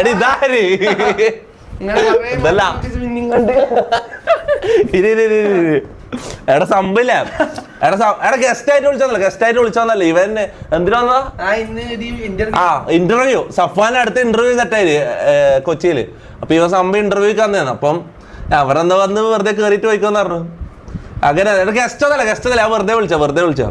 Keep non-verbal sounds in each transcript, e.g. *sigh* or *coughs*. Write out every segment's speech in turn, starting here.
എടി ഇതാര് ഇതല്ല. ഇരി, ഇരി. എടാ സംഭവില്ല എടാ എടാ ഗസ്റ്റ് ആയിട്ട് വിളിച്ചോന്നല്ല ഗസ്റ്റ് ആയിട്ട് വിളിച്ചോന്നല്ല. ഇവൻ എന്തിനാ വന്നതാ ആ ഇന്റർവ്യൂ സഫാൻ അടുത്ത ഇന്റർവ്യൂ സെറ്റായി കൊച്ചിയിൽ. അപ്പൊ ഇവൻ സംഭവം ഇന്റർവ്യൂക്ക് വന്നേന്ന് അപ്പം അവരെന്താ വന്ന് വെറുതെ കേറിട്ട് പോയിക്കോന്ന് പറഞ്ഞു. അങ്ങനെ ഗസ്റ്റ് ഒന്നല്ല ഗസ്റ്റ് ഒന്നല്ല. ഞാൻ വെറുതെ വിളിച്ച വെറുതെ വിളിച്ച.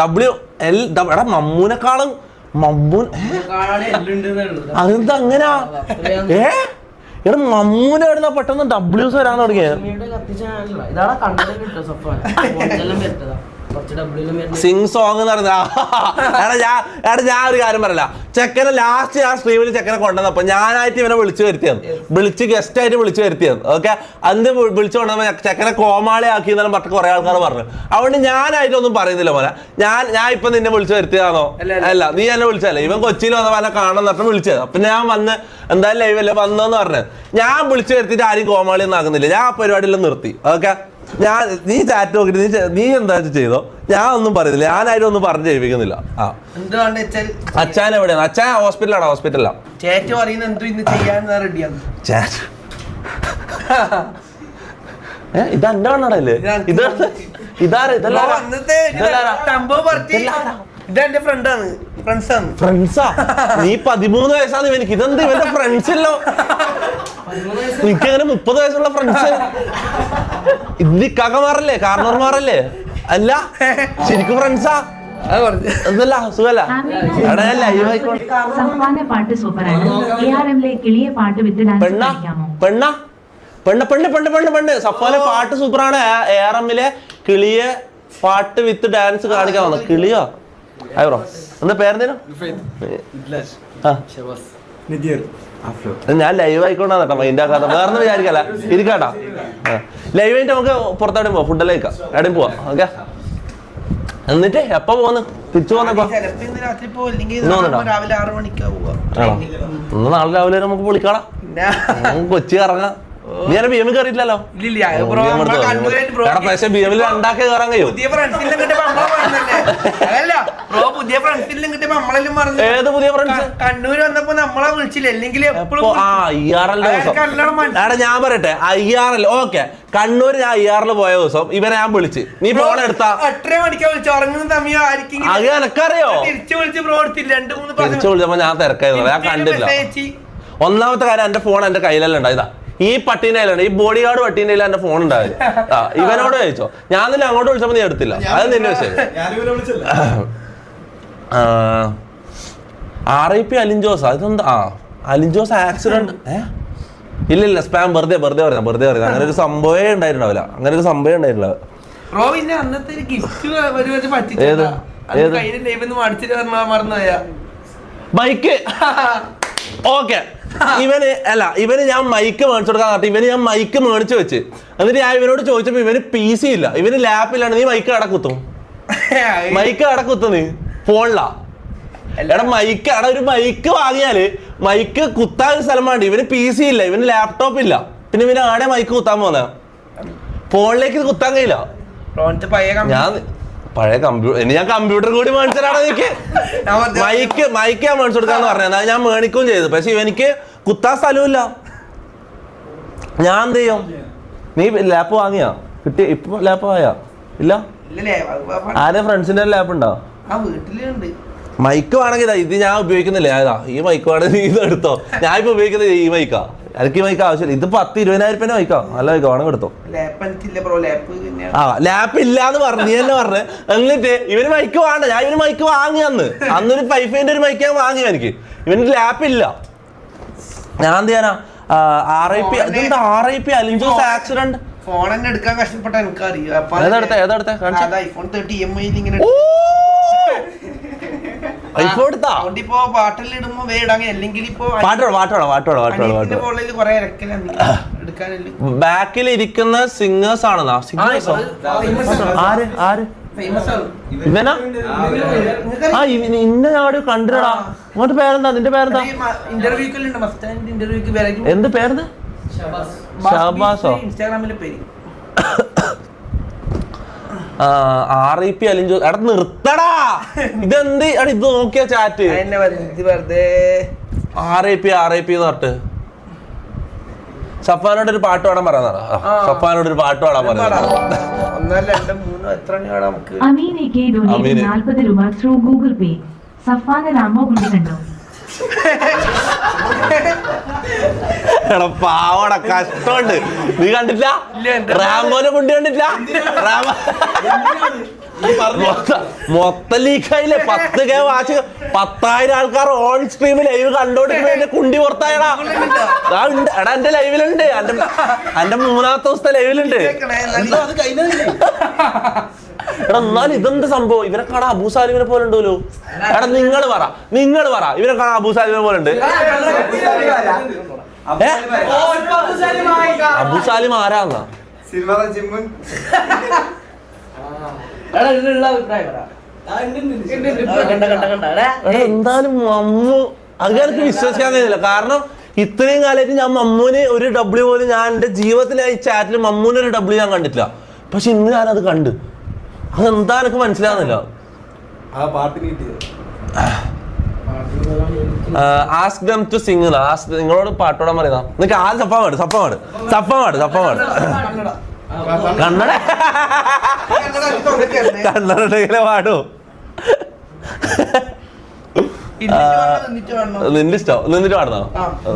ഡബ്ല്യു എൽ എടാ മമ്മൂനെക്കാളും മമ്മൂൻ? അതെന്താ അങ്ങനാ? ഏ? മമ്മൂനെ പെട്ടെന്ന് ഡബ്ല്യൂസ് വരാൻ തുടങ്ങിയത്? സിംഗ് സോങ് എന്ന് പറഞ്ഞാ എടാ ഞാൻ എടാ ഞാൻ ഒരു കാര്യം പറയല. ചെക്കനെ ലാസ്റ്റ് ഞാൻ സ്ട്രീമിൽ ചെക്കനെ കൊണ്ടുവന്നപ്പോ ഞാനായിട്ട് ഇവനെ വിളിച്ചു വരുത്തിയത്. വിളിച്ച് ഗസ്റ്റ് ആയിട്ട് വിളിച്ചു വരുത്തിയത്. ഓക്കെ അന്ന് വിളിച്ചു കൊണ്ടുവന്നപ്പോ ചെക്കനെ കോമാളി ആക്കി എന്നെല്ലാം പറഞ്ഞ കുറെ ആൾക്കാർ പറഞ്ഞു. അതുകൊണ്ട് ഞാനായിട്ടൊന്നും പറയുന്നില്ല പോലെ ഞാൻ ഞാൻ ഇപ്പൊ നിന്നെ വിളിച്ചു വരുത്തിയതാണോ? അല്ല, അല്ല. അല്ല നീ എന്നെ വിളിച്ചല്ലേ ഇവൻ കൊച്ചിയിൽ വന്ന പോലെ കാണാൻ നട്ടം വിളിച്ചത്. അപ്പൊ ഞാൻ വന്ന് എന്തായാലും ലൈവല്ലേ വന്നെന്ന് പറഞ്ഞത് ഞാൻ വിളിച്ചു വരുത്തിയിട്ട് ആരും കോമാളി ഒന്നും ആകുന്നില്ല. ഞാൻ ആ പരിപാടിയെല്ലാം നിർത്തി. ഓക്കെ ഞാൻ നീ ചാറ്റ് നോക്കിട്ട് നീ നീ എന്താ ചെയ്തോ? ഞാൻ ഒന്നും പറയുന്നില്ല. ഞാനായിട്ട് ഒന്നും പറഞ്ഞു ചെയ്യിപ്പിക്കുന്നില്ല ആ. എന്തുകൊണ്ട് വെച്ചാൽ അച്ഛൻ എവിടെയാണ്? അച്ഛൻ ഹോസ്പിറ്റലാണ് ഹോസ്പിറ്റലാ ചേച്ചു പറയുന്ന എന്തും ഇന്ന് ചെയ്യാൻ റെഡിയാണ്. ചാറ്റ് *laughs* ഏ ഇത് എന്റെ കണ്ണടല്ലേ ഇത്. ഇതാരാ? ഇതല്ല അന്നത്തെ സംഭവം പറഞ്ഞു ഇത് എന്റെ ഫ്രണ്ടാണ് ഫ്രണ്ട്സാണ് ഫ്രണ്ട്സാ നീ പതിമൂന്ന് വയസ്സാണ് ഇവനിക്ക് ഇതെന്ത് ഇവന്റെ ഫ്രണ്ട്സ് അല്ലോ എനിക്ക് അങ്ങനെ മുപ്പത് വയസ്സുള്ള ഫ്രണ്ട്സ് *laughs* ഇത് ഇക്കാക്കമാരല്ലേ കാരണവർമാരല്ലേ അല്ല ശരിക്കും ഫ്രണ്ട്സാ സുഖല്ല പാട്ട് സൂപ്പറാണ് എ ആർ എമ്മിലെ കിളിയ പാട്ട് വിത്ത് ഡാൻസ് പെണ്ണ? പെണ്ണ? പെണ്ണ് പെണ്ണ് പെണ്ണ് പെണ്ണ് പെണ്ണ്. സഫാലെ പാട്ട് സൂപ്പറാണ്. എ ആർ എമ്മിലെ കിളിയെ പാട്ട് വിത്ത് ഡാൻസ് കാണിക്കാൻ വന്നത്. കിളിയോ? ആയോ എന്താ പേരെന്തേലും ആ. ഞാൻ ലൈവ് ആയിക്കോണ്ടാ കേട്ടോ മൈൻഡ് ആക്കാത്ത വേറെ വിചാരിക്കല ഇരിക്കാട്ടാ. ലൈവ് ആയിട്ട് നമുക്ക് പുറത്തോട്ട് പോവാം. ഫുഡെല്ലാം കഴിക്കാം. എവിടെയും പോവാം. ഓക്കെ എന്നിട്ട് എപ്പോ പോന്ന്? തിരിച്ചു പോന്നപ്പോ? നാളെ രാവിലെ ആറ് മണിക്കാ പോവാ ആണോ നാളെ രാവിലെ നമുക്ക് വിളിക്കാടാ. കൊച്ചി ഇറങ്ങാം നീ എന്നെ ബി പക്ഷെ ബി എമ്മിൽ രണ്ടാക്കി കയറാൻ കഴിയും? ഏത് പുതിയ ഫ്രണ്ട്സ് കണ്ണൂർ വന്നപ്പോ നമ്മളെ വിളിച്ചില്ല അല്ലെങ്കിൽ എടാ ഞാൻ പറയട്ടെ I R L okay. Kannur ഞാൻ ഐ ആറിൽ പോയ ദിവസം ഇവരെ ഞാൻ വിളിച്ച്. നീ ഫോൺ എടുത്താ. എട്ടര മണിക്കാ വിളിച്ചു ഉറങ്ങുന്ന സമയം ആയിരിക്കും അത് എനക്കറിയോ? തിരിച്ചു വിളിച്ച് ബ്രോ എടുത്തില്ല രണ്ട് മൂന്ന് തിരിച്ചു വിളിച്ചപ്പോ ഞാൻ തിരക്കായിരുന്നു ഞാൻ കണ്ടില്ല. ഒന്നാമത്തെ കാര്യം എന്റെ ഫോൺ എന്റെ കയ്യിലല്ല ഉണ്ടായതാ. ഈ പട്ടീന്റെ കയ്യിലാണ് ഈ ബോഡി ഗാർഡ് പട്ടീന്റെ കയ്യിലാണ് എന്റെ ഫോൺ ഉണ്ടായത്. ആ ഇവനോട് ചോദിച്ചോ. ഞാൻ നിന്നെ അങ്ങോട്ട് വിളിച്ചപ്പോ നീ എടുത്തില്ല. അത് നിന്റെ വിഷയം ആർ ഐ പി അലിൻജോസ് അതെന്താ? ആ അലിൻജോസ് ആക്സിഡന്റ് ഇല്ല ഇല്ല സ്പാം വെറുതെ വെറുതെ പറയാം വെറുതെ പറയാം അങ്ങനെ ഒരു സംഭവമേ ഉണ്ടായിട്ടുണ്ടാവില്ല അങ്ങനെ ഒരു സംഭവം ഉണ്ടായിട്ടില്ല ബൈക്ക് അന്നത്തെ ഒരു ഗിഫ്റ്റ്? പറ്റിച്ചു മറന്നുപോയാ. ഓക്കെ *laughs* *laughs* ഇവന് അല്ല ഇവന് ഞാൻ മൈക്ക് മേടിച്ചു കൊടുക്കാൻ പറഞ്ഞിട്ട് ഇവന് ഞാൻ മൈക്ക് മേടിച്ചു വെച്ച്. എന്നിട്ട് ഞാൻ ഇവനോട് ചോദിച്ചപ്പോ ഇവന് പി സി ഇല്ല. ഇവന് ലാപ്പിലാണ് നീ മൈക്ക് അട കുത്തും? മൈക്ക് അട കുത്തും നീ. ഫോണിലാ എടാ മൈക്ക് എടാ ഒരു മൈക്ക് വാങ്ങിയാൽ മൈക്ക് കുത്താൻ സ്ഥലം വേണ്ട. ഇവന് പി സി ഇല്ല ഇവന് ലാപ്ടോപ്പ് ഇല്ല. പിന്നെ ഇവന് ആടെ മൈക്ക് കുത്താൻ പോന്ന? ഫോണിലേക്ക് കുത്താൻ കഴിയില്ല. ഞാൻ പഴയ കമ്പ്യൂട്ടർ ഇനി ഞാൻ കമ്പ്യൂട്ടർ കൂടി മേടിച്ചാടാ എനിക്ക്. മൈക്ക് മൈക്ക് ഞാൻ മേടിച്ചു കൊടുക്കാന്ന് പറഞ്ഞത് ഞാൻ മേണിക്കും ചെയ്തു. പക്ഷെ എനിക്ക് കുത്താൻ സ്ഥലമില്ല ഞാൻ എന്ത് ചെയ്യും? നീ ലാപ്പ് വാങ്ങിയാ? കിട്ടിയ ഇപ്പൊ ലാപ്പ് വാങ്ങിയാ ഇല്ല? ആരെ ഫ്രണ്ട്സിന്റെ ലാപ്പ് ഉണ്ടോ? മൈക്ക് വേണമെങ്കിൽ ഇത് ഞാൻ ഉപയോഗിക്കുന്നില്ല. ഏതാ ഈ മൈക്ക് വേണമെങ്കിൽ നീ ഇത് എടുത്തോ. ഞാൻ ഇപ്പൊ ഉപയോഗിക്കുന്നത് ഈ മൈക്കാ എനിക്ക് മൈക്ക് ആവശ്യമില്ല. ഇത് പത്ത് ഇരുപതിനായിരം രൂപ മൈക്കാ നല്ല മൈക്ക് വേണം കൊടുത്തോ ആ ലാപ്പ് ഇല്ലാന്ന് പറഞ്ഞു. തന്നെ പറഞ്ഞു. എന്നിട്ട് ഇവന് മൈക്ക് വേണ്ട. ഞാൻ ഇവന് മൈക്ക് വാങ്ങി അന്ന്. അന്നൊരു പൈഫിന്റെ ഒരു മൈക്ക് ഞാൻ വാങ്ങി എനിക്ക്. ഇവന് ലാപ്പ് ഇല്ല ഞാൻ എന്ത് ചെയ്യാനാ? ആർ ഐ പി ഇതെന്താ ആർ ഐ പി അലിഞ്ചോസ് ആക്സിഡന്റ് ഫോൺ തന്നെ എടുക്കാൻ കഷ്ടപ്പെട്ട എനിക്കറിയാം. ഏതാ എടുത്തേ? ഏതാ എടുത്തേ? ഐഫോൺ തേർട്ടി എം ഐ ഇങ്ങനെ ഐഫോൺ എടുത്താ അതുകൊണ്ട് ഇപ്പൊ പാട്ടെല്ലാം ഇടുമ്പോ വേടാങ്ങി അല്ലെങ്കിൽ ഇപ്പൊ പാട്ടോളോ പാട്ടോളോ പാട്ടോളോ പാട്ടോളോ അനിയത്തിന്റെ പാട്ടോളോ ഫോണിൽ കുറെ ബാക്കിൽ ഇരിക്കുന്ന സിംഗേഴ്സ് ആണെന്നാ സിംഗേഴ്സോ ആര് ആര്? ഇവനാ? ആ ഇന്ന നാട് കണ്ടിരടാ അങ്ങോട്ട് പേരെന്താ? നിന്റെ പേരെന്താ? എന്ത് പേരെന്ത്? ഷാബാസോ? ഇൻസ്റ്റാഗ്രാമിലെ പേര്. *coughs* ആർ ഐ പി അലിഞ്ചു എടാ നിർത്തടാ. ഇതെന്ത്? എടാ ഇത് നോക്കിയ chat R I P R I P എന്ന് പറഞ്ഞിട്ട്. സഫാനോട് ഒരു പാട്ട് പാടാൻ പറയാൻ ആ. സഫാനോട് ഒരു പാട്ട് പാടാൻ പറയാം അമീനെ. നാൽപ്പത് രൂപ ത്രൂ ഗൂഗിൾ പേ സഫാന രാമോ കണ്ടോ എടാ പാവട കഷ്ടമുണ്ട്. നീ കണ്ടില്ല റാമോനെ കൊണ്ട് കണ്ടില്ല റാമ മൊത്ത- മൊത്തം ലീക്കായില്ലേ പത്ത് കെ വാച്ച്. പത്തായിരം ആൾക്കാർ ഓൺ സ്ട്രീം ലൈവ് കണ്ടോണ്ടിരിക്കുന്ന എന്റെ കുണ്ടി പുറത്തായടാ. ആ ഉണ്ട്. എടാ എന്റെ ലൈവിലുണ്ട് എന്റെ എന്റെ മൂന്നാമത്തെ ദിവസത്തെ ലൈവിലുണ്ട് എടാ എന്നാലും ഇതെന്ത് സംഭവം? ഇവരെ കാണാൻ അബൂസാലിമിനെ പോലെ ഉണ്ടല്ലോ എടാ നിങ്ങൾ പറ നിങ്ങൾ പറ ഇവരെ കാണാൻ അബൂസാലിമിനെ പോലെ ഉണ്ട്. അബൂസാലിം അബൂ സാലിം ആരാന്നാ? എടാ ഇതിലുള്ള അഭിപ്രായം പറ. കണ്ട കണ്ട കണ്ട. എടാ എടാ എന്തായാലും മമ്മു അത് എനിക്ക് വിശ്വസിക്കാൻ കഴിയില്ല. കാരണം ഇത്രയും കാലമായിട്ട് ഞാൻ മമ്മൂന് ഒരു ഡബ്ല്യു പോലും ഞാൻ എന്റെ ജീവിതത്തിലെ ഈ ചാറ്റിൽ മമ്മൂന് ഒരു ഡബ്ല്യു ഞാൻ കണ്ടിട്ടില്ല. പക്ഷെ ഇന്ന് ഞാൻ അത് കണ്ട്. അതെന്താ എനിക്ക് മനസ്സിലാകുന്നില്ല ask them to sing ask നിങ്ങളോട് പാട്ടോടാൻ പറയുന്ന നിനക്ക് ആ സപ്പ പാട് സപ്പ പാട്. സപ്പ പാട് സപ്പ പാട്. കണ്ണട. കണ്ണടയിലെ പാടോ. നിന്നിട്ട് വേണം നിന്റെ ഇഷ്ടം. നിന്നിട്ട് പാടുന്നോ?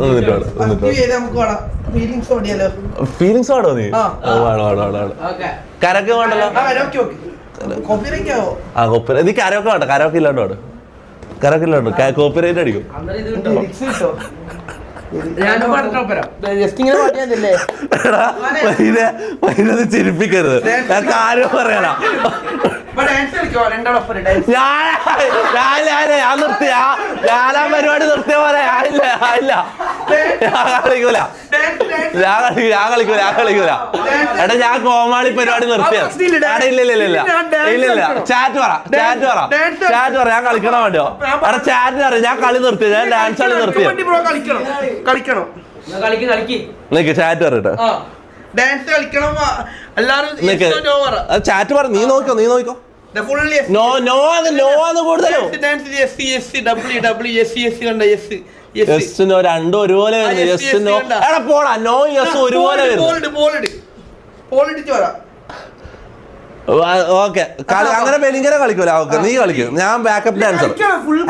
നിന്നിട്ട് പാട് ഫീലിങ്സ് പാടോ. നീ? കരക്ക് വേണ്ടല്ലോ ആ കോപ്പിറൈറ്റ്. നീ കരൊക്കെ വേണ്ട കരൊക്കെ ഇല്ലാണ്ട് പാട് കരൊക്കെ ഇല്ലാണ്ട് കോപ്പിറൈറ്റ് അടിക്കും. ഇത് ഞാനും ചിരിപ്പിക്കരുത്. ഞാൻ കാര്യം പറയണ. ഞാൻ നിർത്തി. ആ ആ പരിപാടി നിർത്തിയ പോലെ ഞാനില്ല ഞാനില്ല. ഞാൻ കളിക്കൂല. ഞാൻ കളി ഞാൻ കളിക്കൂല ഞാൻ കളിക്കൂല എടാ ഞാൻ കോമാളി പരിപാടി നിർത്തിയ ഇല്ല ഇല്ല ഇല്ല ഇല്ല ഇല്ല. ചാറ്റ് പറ ചാറ്റ് പറ. ചാറ്റ് പറ ഞാൻ കളിക്കണം വേണ്ടോ? എടാ ചാറ്റ് പറ ഞാൻ കളി നിർത്തി ഞാൻ ഡാൻസ് കളി നിർത്തിയ ബ്രോ കളിക്കണം. കളിക്കണം. എന്നാ കളിക്ക് കളിക്ക്. നിക്ക് ചാറ്റ് പറയട്ടെ ഡാൻസ് കളിക്കണം എല്ലാരും നിക്ക്. ചാറ്റ് പറ നീ നോക്കോ നീ ഫുള്ളി നോ നോ അത് നോ കൂടുതലോ. Yes yes yes yes yes no രണ്ടും ഒരുപോലെ വരുന്നു. yes, നോ എടാ പോടാ നോ ഒരുപോലെ ഓക്കെ. അങ്ങനെ പെലിങ്കര കളിക്കൂല. ഓക്കെ നീ കളിക്കും. ഞാൻ ബാക്കപ്പ് ഡാൻസർ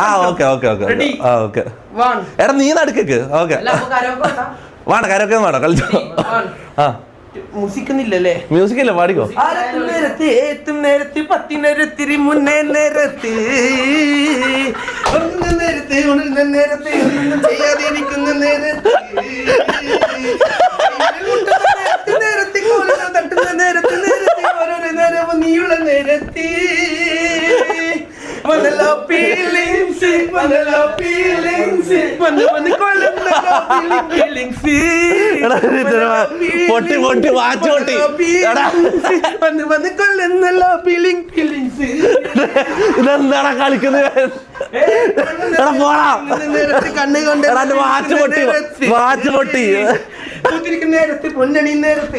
ആ. Okay okay okay Ready? Okay. One എടാ നീ നടുക്കേക്ക്. ഓക്കെ. വേണ്ട കരൊക്കെ വേണ്ട കളിച്ചോ. ആ. മുസിക്കുന്നില്ലല്ലേ? മ്യൂസിക് ഇല്ല പാടിക്കോ? നേരത്ത് ഏത്തും നേരത്ത് പത്തിനൊരുത്തിരി മുന്നേ നേരത്ത്. ഉറങ്ങുന്ന നേരത്ത് ഉണരുന്ന നേരത്ത് ഒന്നും ചെയ്യാതെ ഇരിക്കുന്ന നേരത്ത്. മുട്ടുന്ന നേരത്ത് നേരത്ത് കോലുകൾ തട്ടുന്ന നേരത്ത് നേരത്ത്. ഓരോരോ feelings, പൊട്ടി പൊട്ടി വാച്ച് പൊട്ടി എടാ വന്ന് വന്ന് കൊള്ളുന്നല്ലോ ഫീലിംഗ് ഫീലിങ്സ് ഇതെന്താടാ കളിക്കുന്നത്? എടാ പോടാ. കണ്ണ് കൊണ്ട് എടാ എന്റെ വാച്ച് പൊട്ടി വാച്ച് പൊട്ടി. പൂത്തിരിക്കുന്ന നേരത്ത് പൊന്നണി നേരത്ത്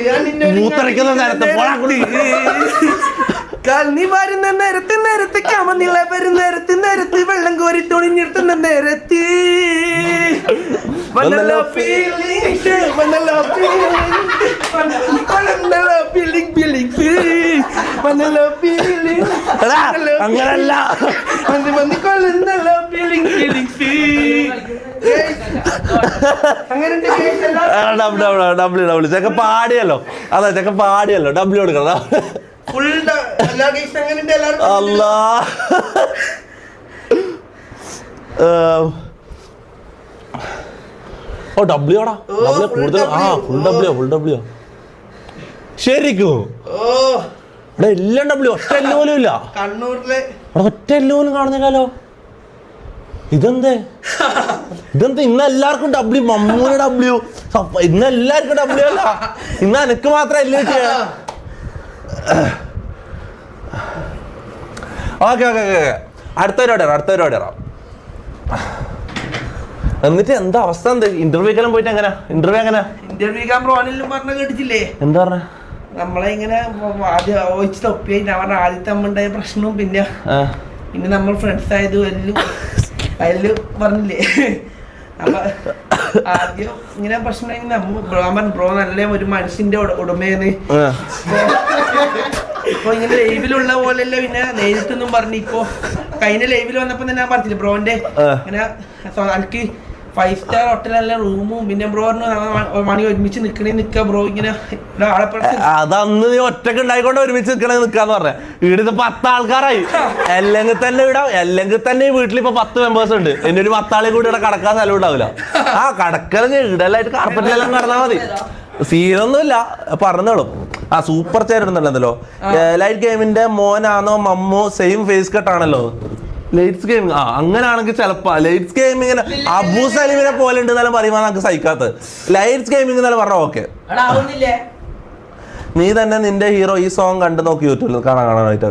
മൂത്തരയ്ക്കുന്ന നേരത്ത് പോടാ കുടി. കാൽനി വരുന്ന നേരത്ത് നേരത്ത് കമന്നിള വരുന്ന നേരത്ത് നേരത്ത് വെള്ളം കോരി തുണിഞ്ഞിർത്തുന്ന നേരത്ത്. വന്നല്ലോ ഫീലിംഗ് വന്നല്ലോ എടാ അങ്ങനല്ല. വന്ന് വന്ന് കൊള്ളുന്നല്ലോ ഫീലിംഗ് അങ്ങനെ ചെക്ക പാടിയല്ലോ. അതാ ചെക്ക പാടിയല്ലോ. ഡബ്ല്യൂ എടുക്കണം അല്ലാ. ഓ ഡബ്ല്യു ആടാ. ഓ, ഡബ്ല്യു കൂടുതൽ ആ ഫുൾ ഡബ്ല്യു ഫുൾ ഡബ്ല്യു ശരിക്കും. ഇവിടെ എല്ലാം ഡബ്ല്യു ഒറ്റ എല്ല് പോലും ഇല്ല. കണ്ണൂരിലെ ഇവിടെ ഒറ്റ എല്ല് പോലും കാണുന്നില്ലല്ലോ. ഇതെന്തേ? ഇതെന്താ? ഇന്ന് എല്ലാവർക്കും ഡബ്ല്യു മമ്മൂന് ഡബ്ല്യു ഇന്ന് എല്ലാവർക്കും ഡബ്ല്യു അല്ല. ഇന്ന് എനിക്ക് മാത്രം എല്ല് കിട്ടിയ. ഓക്കെ ഓക്കെ ഓക്കെ അടുത്ത പരിപാടി ഇറാം അടുത്ത പരിപാടി ഇറാം എന്നിട്ട് എന്താ അവസ്ഥ? എന്ത് ഇന്റർവ്യൂക്കെല്ലാം പോയിട്ട് എങ്ങനെ? ഇന്റർവ്യൂ എങ്ങനെ? ഇന്റർവ്യൂ ക്യാമറ ഓണെല്ലാം പറഞ്ഞ കേട്ടിട്ടില്ലേ? എന്താ പറഞ്ഞ? നമ്മളെ ഇങ്ങനെ ആദ്യം ഓയിച്ചിട്ട് തൊപ്പി ഞാൻ പറഞ്ഞ ആദ്യത്തെ അമ്മ ഉണ്ടായ പ്രശ്നവും പിന്നെ. പിന്നെ നമ്മൾ ഫ്രണ്ട്സ് ആയത് എല്ലാം അതിൽ പറഞ്ഞില്ലേ? അപ്പൊ ആദ്യം ഇങ്ങനെ പ്രശ്നം നമ്മ ബ്രോ പറഞ്ഞു ബ്രോ നല്ല ഒരു മനുഷ്യന്റെ ഉട- ഉടമയെന്ന് ആ. ഇങ്ങനെ ലൈവിലുള്ള പോലെയല്ല പിന്നെ നേരിട്ടൊന്നും പറഞ്ഞു ഇപ്പൊ കഴിഞ്ഞ ലൈവിൽ വന്നപ്പോ തന്നെ ഞാൻ പറഞ്ഞില്ല ബ്രോന്റെ. ഇങ്ങനെ എനിക്ക് ഫൈവ് സ്റ്റാർ ഹോട്ടലല്ല റൂമും പിന്നെ ബ്രോ പറഞ്ഞു "നാളെ മ- ഒരു മണി ഒരുമിച്ച് നിക്കണേ നിക്ക ബ്രോ. ഇങ്ങനെ അതന്ന് നീ ഒറ്റയ്ക്ക് ഉണ്ടായിക്കൊണ്ട് ഒരുമിച്ച് നിക്കണേ നിക്കാന്ന് പറഞ്ഞ. വീടിത് പത്ത് ആൾക്കാരായി. അല്ലെങ്കിൽ തന്നെ ഇവിടെ അല്ലെങ്കിൽ തന്നെ വീട്ടിൽ ഇപ്പൊ പത്ത് മെമ്പേഴ്സ് ഉണ്ട്. എന്റെ ഒരു പത്താളെ കൂടി ഇവിടെ കടക്കാൻ സ്ഥലം ഉണ്ടാവില്ല. ആ കടക്കലും ഇടലായിട്ട് കാർപ്പറ്റിലെല്ലാം കടന്നാൽ മതി. സീനൊന്നുമില്ല പറഞ്ഞോളും. ആ സൂപ്പർ ചെയർ ലൈറ്റ് ഗെയിമിന്റെ മോനാണോ മമ്മോ സെയിം ഫേസ് കട്ട് ആണല്ലോ. ലൈറ്റ്സ് ഗെയിമിങ് ആ അങ്ങനെയാണെങ്കിൽ ചിലപ്പോ. ലൈറ്റ്സ് ഗെയിമിങ്ങിന് അബൂ സലീമിനെ പോലെ ഉണ്ട് എന്നാലും പറയുമ്പോൾ നമുക്ക് സഹിക്കാത്തത്. ലൈറ്റ്സ് ഗെയിമിംഗ് എന്നാലും പറഞ്ഞ ഓക്കെ നീ തന്നെ നിന്റെ ഹീറോ ഈ സോങ് കണ്ടു നോക്കി യൂട്യൂബിൽ കാണാൻ കാണാനായിട്ട്.